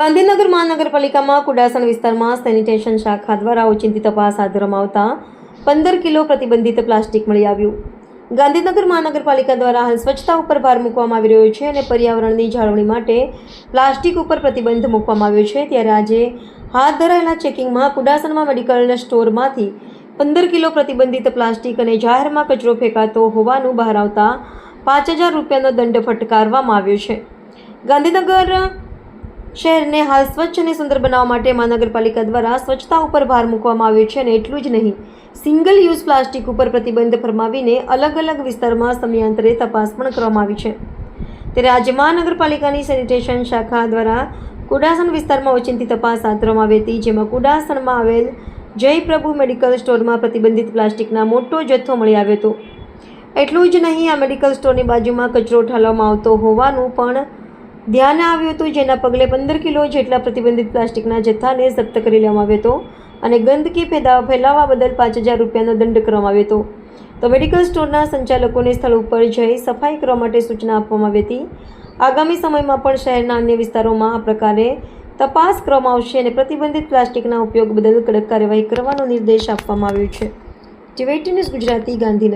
ગાંધીનગર મહાનગરપાલિકામાં કુડાસણ વિસ્તારમાં સેનિટેશન શાખા દ્વારા ઓચિંતી તપાસ હાથ ધરવામાં આવતા પંદર કિલો પ્રતિબંધિત પ્લાસ્ટિક મળી આવ્યું. ગાંધીનગર મહાનગરપાલિકા દ્વારા હાલ સ્વચ્છતા ઉપર ભાર મૂકવામાં આવી રહ્યો છે અને પર્યાવરણની જાળવણી માટે પ્લાસ્ટિક ઉપર પ્રતિબંધ મૂકવામાં આવ્યો છે. ત્યારે આજે હાથ ધરાયેલા ચેકિંગમાં કુડાસણમાં મેડિકલ સ્ટોરમાંથી પંદર કિલો પ્રતિબંધિત પ્લાસ્ટિક અને જાહેરમાં કચરો ફેંકાતો હોવાનું બહાર આવતા પાંચ હજાર રૂપિયાનો દંડ ફટકારવામાં આવ્યો છે. ગાંધીનગર શહેરને હાલ સ્વચ્છ અને સુંદર બનાવવા માટે મહાનગરપાલિકા દ્વારા સ્વચ્છતા ઉપર ભાર મૂકવામાં આવ્યો છે અને એટલું જ નહીં, સિંગલ યુઝ પ્લાસ્ટિક ઉપર પ્રતિબંધ ફરમાવીને અલગ અલગ વિસ્તારમાં સમયાંતરે તપાસ પણ કરવામાં આવી છે. ત્યારે આજે મહાનગરપાલિકાની સેનિટેશન શાખા દ્વારા કુડાસણ વિસ્તારમાં ઓચિંતી તપાસ હાથ ધરવામાં આવી હતી જેમાં કુડાસણમાં આવેલ જય પ્રભુ મેડિકલ સ્ટોરમાં પ્રતિબંધિત પ્લાસ્ટિકના મોટો જથ્થો મળી આવ્યો હતો. એટલું જ નહીં, આ મેડિકલ સ્ટોરની બાજુમાં કચરો ઠાલવામાં આવતો હોવાનું પણ ધ્યાન આવ્યું હતું, જેના પગલે પંદર કિલો જેટલા પ્રતિબંધિત પ્લાસ્ટિકના જથ્થાને જપ્ત કરી લેવામાં આવ્યો હતો અને ગંદકી ફેલાવવા બદલ પાંચ હજાર રૂપિયાનો દંડ કરવામાં આવ્યો હતો. તો મેડિકલ સ્ટોરના સંચાલકોને સ્થળ ઉપર જઈ સફાઈ કરવા માટે સૂચના આપવામાં આવી હતી. આગામી સમયમાં પણ શહેરના અન્ય વિસ્તારોમાં આ પ્રકારે તપાસ કરવામાં આવશે અને પ્રતિબંધિત પ્લાસ્ટિકના ઉપયોગ બદલ કડક કાર્યવાહી કરવાનો નિર્દેશ આપવામાં આવ્યો છે. TV news Gujarati, Gandhinagar.